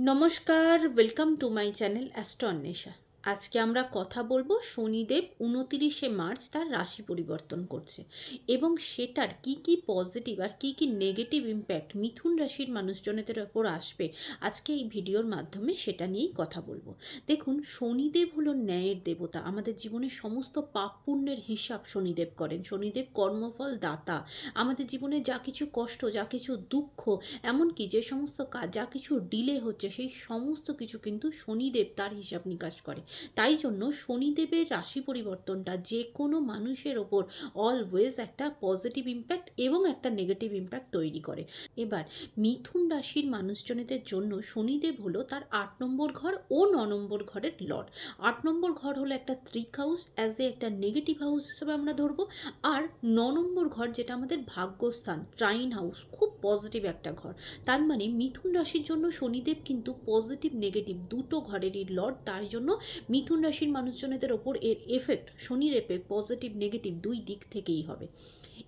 নমস্কার welcome to my channel Astronesha আজকে আমরা কথা বলব শনিদেব উনতিরিশে মার্চ তার রাশি পরিবর্তন করছে এবং সেটার কি কি পজিটিভ আর কি কি নেগেটিভ ইম্প্যাক্ট মিথুন রাশির মানুষজনেদের ওপর আসবে আজকে এই ভিডিওর মাধ্যমে সেটা নিয়েই কথা বলব। দেখুন, শনিদেব হলো ন্যায়ের দেবতা। আমাদের জীবনের সমস্ত পাপ পুণ্যের হিসাব শনিদেব করেন। শনিদেব কর্মফল দাতা। আমাদের জীবনে যা কিছু কষ্ট, যা কিছু দুঃখ, এমনকি যে সমস্ত কাজ, যা কিছু ডিলে হচ্ছে, সেই সমস্ত কিছু কিন্তু শনিদেব তার হিসাব নিকাশ করে। তাই জন্য শনিদেবের রাশি পরিবর্তনটা যে কোনো মানুষের ওপর অলওয়েজ একটা পজিটিভ ইম্প্যাক্ট এবং একটা নেগেটিভ ইম্প্যাক্ট তৈরি করে। এবার, মিথুন রাশির মানুষজনেদের জন্য শনিদেব হলো তার আট নম্বর ঘর ও ন নম্বর ঘরের লর্ড। আট নম্বর ঘর হলো একটা ত্রিক হাউস অ্যাজ এ একটা নেগেটিভ হাউস হিসেবে আমরা ধরবো। আর ন নম্বর ঘর যেটা আমাদের ভাগ্যস্থান ট্রাইন হাউস খুব পজিটিভ একটা ঘর। তার মানে মিথুন রাশির জন্য শনিদেব কিন্তু পজিটিভ নেগেটিভ দুটো ঘরেরই লর্ড। তার জন্য মিথুন রাশির মানুষজনেদের ওপর এর এফেক্ট শনির এফেক্ট পজিটিভ নেগেটিভ দুই দিক থেকেই হবে।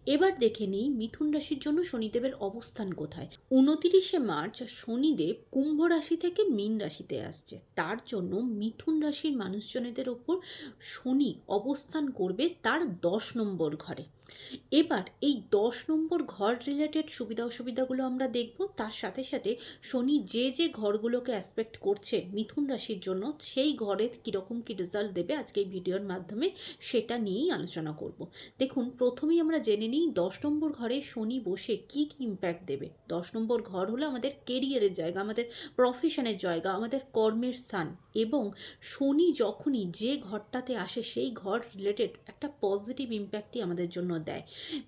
এবার দেখে নিই মিথুন রাশির জন্য শনিদেবের অবস্থান কোথায়। উনতিরিশে মার্চ শনিদেব কুম্ভ রাশি থেকে মীন রাশিতে আসছে। তার জন্য মিথুন রাশির মানুষজনেদের ওপর শনি অবস্থান করবে তার দশ নম্বর ঘরে। এবার এই দশ নম্বর ঘর রিলেটেড সুবিধা অসুবিধাগুলো আমরা দেখব, তার সাথে সাথে শনি যে যে ঘরগুলোকে অ্যাসপেক্ট করছে মিথুন রাশির জন্য, সেই ঘরে কীরকম কী রেজাল্ট দেবে আজকে এই ভিডিওর মাধ্যমে সেটা নিয়েই আলোচনা করব। দেখুন, প্রথমেই আমরা জেনে নিই দশ নম্বর ঘরে শনি বসে কি কি ইম্প্যাক্ট দেবে। দশ নম্বর ঘর হলো আমাদের কেরিয়ারের জায়গা, আমাদের প্রফেশনের জায়গা, আমাদের কর্মের স্থান এবং শনি যখনই যে ঘরটাতে আসে, সেই ঘর রিলেটেড একটা পজিটিভ ইম্প্যাক্টই আমাদের জন্য দেয়।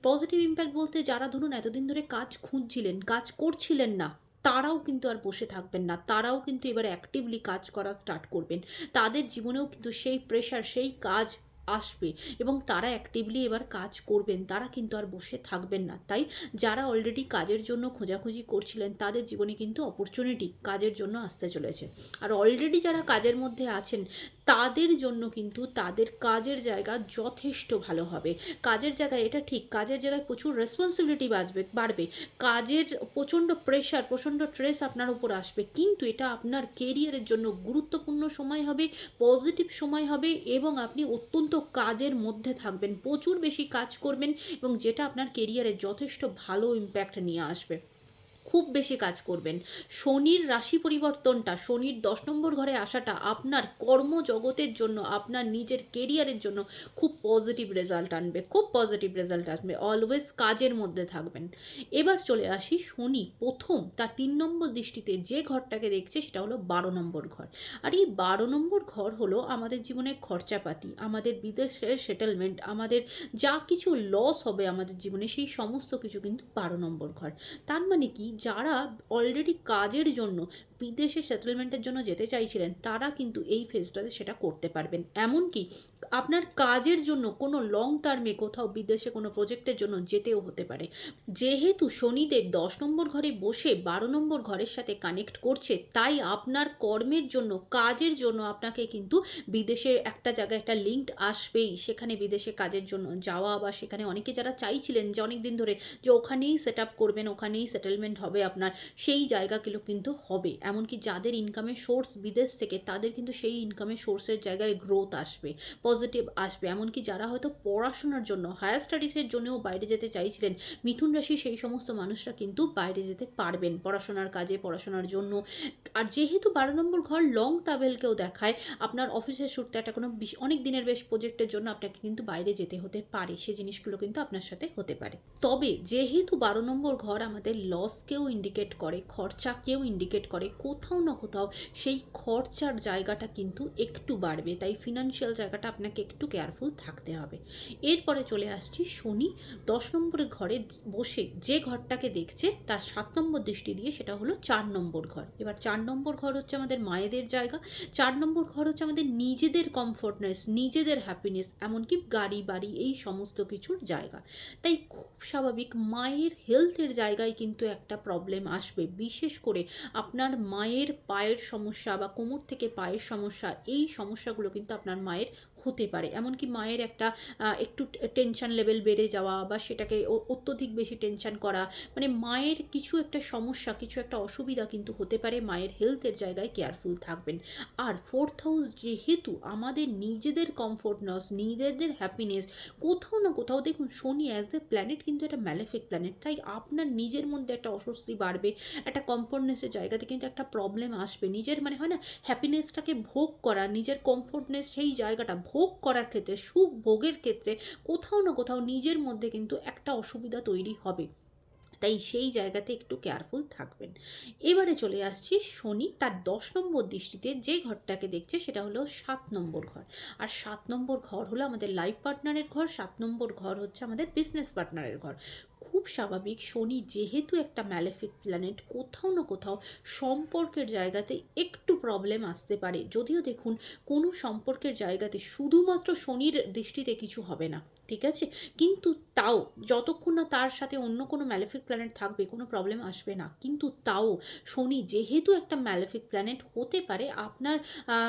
পজিটিভ ইম্প্যাক্ট বলতে যারা ধরুন এতদিন ধরে কাজ খুঁজছিলেন কাজ করছিলেন না, তারাও কিন্তু আর বসে থাকবেন না, তারাও কিন্তু এবার অ্যাক্টিভলি কাজ করা স্টার্ট করবেন। তাদের জীবনেও কিন্তু সেই প্রেশার সেই কাজ আসবে এবং তারা অ্যাক্টিভলি এবার কাজ করবেন, তারা কিন্তু আর বসে থাকবেন না। তাই যারা অলরেডি কাজের জন্য খোঁজাখুঁজি করছিলেন, তাদের জীবনে কিন্তু অপরচুনিটি কাজের জন্য আসতে চলেছে। আর অলরেডি যারা কাজের মধ্যে আছেন, তাদের জন্য কিন্তু তাদের কাজের জায়গা যথেষ্ট ভালো হবে। কাজের জায়গায় এটা ঠিক, কাজের জায়গায় প্রচুর রেসপন্সিবিলিটি বাজবে, বাড়বে। কাজের প্রচণ্ড প্রেশার প্রচণ্ড স্ট্রেস আপনার উপর আসবে। কিন্তু এটা আপনার কেরিয়ারের জন্য গুরুত্বপূর্ণ সময় হবে পজিটিভ সময় হবে এবং আপনি অত্যন্ত কাজের মধ্যে থাকবেন, প্রচুর বেশি কাজ করবেন এবং যেটা আপনার কেরিয়ারে যথেষ্ট ভালো ইম্প্যাক্ট নিয়ে আসবে। খুব বেশি কাজ করবেন। শনির রাশি পরিবর্তনটা, শনির দশ নম্বর ঘরে আসাটা আপনার কর্মজগতের জন্য, আপনার নিজের কেরিয়ারের জন্য খুব পজিটিভ রেজাল্ট আনবে, খুব পজিটিভ রেজাল্ট আসবে। অলওয়েজ কাজের মধ্যে থাকবেন। এবার চলে আসি শনি প্রথম, তার তিন নম্বর দৃষ্টিতে যে ঘরটাকে দেখছে সেটা হলো বারো নম্বর ঘর। আর এই বারো নম্বর ঘর হলো আমাদের জীবনের খরচাপাতি, আমাদের বিদেশের সেটেলমেন্ট আমাদের যা কিছু লস হবে আমাদের জীবনে, সেই সমস্ত কিছু কিন্তু বারো নম্বর ঘর। তার মানে কি? যারা অলরেডি কাজের জন্য, বিদেশে সেটেলমেন্টের জন্য যেতে চাইছিলেন, তারা কিন্তু এই ফেজটাতে সেটা করতে পারবেন। এমনকি আপনার কাজের জন্য কোনো লং টার্মে কোথাও বিদেশে কোনো প্রজেক্টের জন্য যেতেও হতে পারে। যেহেতু শনিদেব দশ নম্বর ঘরে বসে বারো নম্বর ঘরের সাথে কানেক্ট করছে, তাই আপনার কর্মের জন্য, কাজের জন্য আপনাকে কিন্তু বিদেশের একটা জায়গায় একটা লিঙ্ক আসবেই। সেখানে বিদেশে কাজের জন্য যাওয়া বা সেখানে অনেকে যারা চাইছিলেন যে অনেক দিন ধরে যে ওখানেই সেট আপ করবেন, ওখানেই সেটেলমেন্ট হবে। আপনার, সেই জায়গাগুলো কিন্তু হবে। এমনকি যাদের ইনকামের সোর্স বিদেশ থেকে, তাদের কিন্তু সেই ইনকামের সোর্সের জায়গায় গ্রোথ আসবে পজিটিভ আসবে। এমনকি যারা হয়তো পড়াশোনার জন্য হায়ার স্টাডিজের জন্যও বাইরে যেতে চাইছিলেন, মিথুন রাশি সেই সমস্ত মানুষরা কিন্তু বাইরে যেতে পারবেন পড়াশোনার কাজে, পড়াশোনার জন্য। আর যেহেতু বারো নম্বর ঘর লং ট্রাভেলকেও দেখায়, আপনার অফিসের সূত্রে একটা কোনো অনেক দিনের বেশ প্রজেক্টের জন্য আপনাকে কিন্তু বাইরে যেতে হতে পারে, সে জিনিসগুলো কিন্তু আপনার সাথে হতে পারে। তবে যেহেতু বারো নম্বর ঘর আমাদের লসকেও ইন্ডিকেট করে খরচাকেও ইন্ডিকেট করে, কোথাও না কোথাও সেই খরচার জায়গাটা কিন্তু একটু বাড়বে। তাই ফিনান্সিয়াল জায়গাটা আপনাকে একটু কেয়ারফুল থাকতে হবে। এরপরে চলে আসছি শনি, দশ নম্বরের ঘরে বসে যে ঘরটাকে দেখছে, তার সাত নম্বর দৃষ্টি দিয়ে সেটা হলো চার নম্বর ঘর। এবার চার নম্বর ঘর হচ্ছে আমাদের মায়েদের জায়গা, চার নম্বর ঘর হচ্ছে আমাদের নিজেদের কমফোর্টনেস নিজেদের হ্যাপিনেস এমনকি গাড়ি, বাড়ি, এই সমস্ত কিছুর জায়গা। তাই খুব স্বাভাবিক, মায়ের হেলথের জায়গায় কিন্তু একটা প্রবলেম আসবে। বিশেষ করে আপনার মায়ের পায়ের সমস্যা বা কোমর থেকে পায়ের সমস্যা, এই সমস্যাগুলো কিন্তু আপনার মায়ের হতে পারে। এমনকি মায়ের একটা একটু টেনশন লেভেল বেড়ে যাওয়া বা সেটাকে অত্যধিক বেশি টেনশন করা মানে মায়ের কিছু একটা সমস্যা, কিছু একটা অসুবিধা কিন্তু হতে পারে। মায়ের হেলথের জায়গায় কেয়ারফুল থাকবেন। আর ফোর্থ হাউস যেহেতু আমাদের নিজেদের কমফোর্টনেস নিজেদের হ্যাপিনেস কোথাও না কোথাও দেখুন শনি অ্যাজ এ প্ল্যানেট কিন্তু একটা ম্যালেফিক প্ল্যানেট তাই আপনার নিজের মধ্যে একটা অস্বস্তি বাড়বে, একটা কমফোর্টনেসের জায়গাতে কিন্তু একটা প্রবলেম আসবে। নিজের মানে হয় না হ্যাপিনেসটাকে ভোগ করা, নিজের কমফোর্টনেস সেই জায়গাটা ভোগ করার ক্ষেত্রে, সুখ ভোগের ক্ষেত্রে কোথাও না কোথাও নিজের মধ্যে কিন্তু একটা অসুবিধা তৈরি হবে। তাই সেই জায়গাতে একটু কেয়ারফুল থাকবেন। এবারে চলে আসছি শনি, তার দশ নম্বর দৃষ্টিতে যে ঘরটাকে দেখছে সেটা হলো সাত নম্বর ঘর। আর সাত নম্বর ঘর হলো আমাদের লাইফ পার্টনারের ঘর, সাত নম্বর ঘর হচ্ছে আমাদের বিজনেস পার্টনারের ঘর। খুব স্বাভাবিক শনি যেহেতু একটা ম্যালেফিক প্ল্যানেট কোথাও না কোথাও সম্পর্কের জায়গাতে একটু প্রবলেম আসতে পারে। যদিও দেখুন, কোনো সম্পর্কের জায়গাতে শুধুমাত্র শনির দৃষ্টিতে কিছু হবে না, ঠিক আছে? কিন্তু তাও, যতক্ষণ না তার সাথে অন্য কোনো ম্যালেফিক প্ল্যানেট থাকবে, কোনো প্রবলেম আসবে না। কিন্তু তাও, শনি যেহেতু একটা ম্যালেফিক প্ল্যানেট হতে পারে, আপনার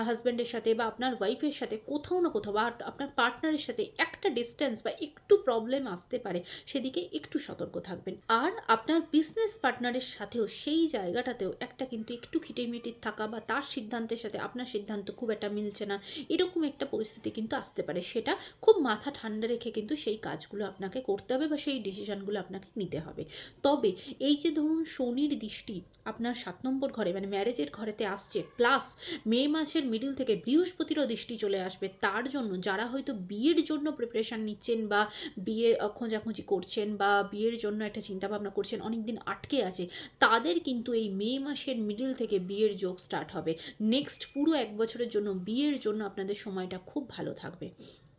হাজব্যান্ডের সাথে বা আপনার ওয়াইফের সাথে কোথাও না কোথাও বা আপনার পার্টনারের সাথে একটা ডিস্টেন্স বা একটু প্রবলেম আসতে পারে, সেদিকে একটু সতর্ক থাকবেন। আর আপনার বিজনেস পার্টনারের সাথেও সেই জায়গাটাতেও একটা কিন্তু একটু খিটিমিটির থাকা বা তার সিদ্ধান্তের সাথে আপনার সিদ্ধান্ত খুব একটা মিলছে না, এরকম একটা পরিস্থিতি কিন্তু আসতে পারে। সেটা খুব মাথা ঠান্ডা রেখে কিন্তু সেই কাজগুলো আপনাকে করতে হবে বা সেই ডিসিশনগুলো আপনাকে নিতে হবে। তবে এই যে ধরুন শনির দৃষ্টি আপনার সাত নম্বর ঘরে মানে ম্যারেজের ঘরেতে আসছে প্লাস মে মাসের মিডিল থেকে বৃহস্পতিরও দৃষ্টি চলে আসবে, তার জন্য যারা হয়তো বিয়ের জন্য প্রিপারেশান নিচ্ছেন বা বিয়ের খোঁজাখুঁজি করছেন বা বিয়ের জন্য একটা চিন্তাভাবনা করছেন অনেক দিন আটকে আছে, তাদের কিন্তু এই মে মাসের মিডিল থেকে বিয়ের যোগ স্টার্ট হবে। নেক্সট পুরো এক বছরের জন্য, বিয়ের জন্য আপনাদের সময়টা খুব ভালো থাকবে।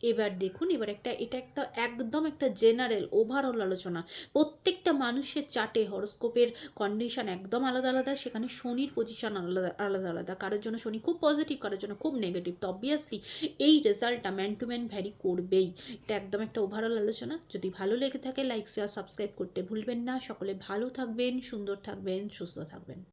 এবার দেখুন, এবার একটা, এটা একটা একদম একটা জেনারেল ওভারঅল আলোচনা। প্রত্যেকটা মানুষের চার্টে হরস্কোপের কন্ডিশন একদম আলাদা আলাদা, সেখানে শনির পজিশন আলাদা আলাদা আলাদা। কারোর জন্য শনি খুব পজিটিভ কারোর জন্য খুব নেগেটিভ তো অবভিয়াসলি এই রেজাল্টটা ম্যান টু ম্যান ভ্যারি করবেই। এটা একদম একটা ওভারঅল আলোচনা। যদি ভালো লেগে থাকে লাইক শেয়ার সাবস্ক্রাইব করতে ভুলবেন না। সকলে ভালো থাকবেন, সুন্দর থাকবেন, সুস্থ থাকবেন।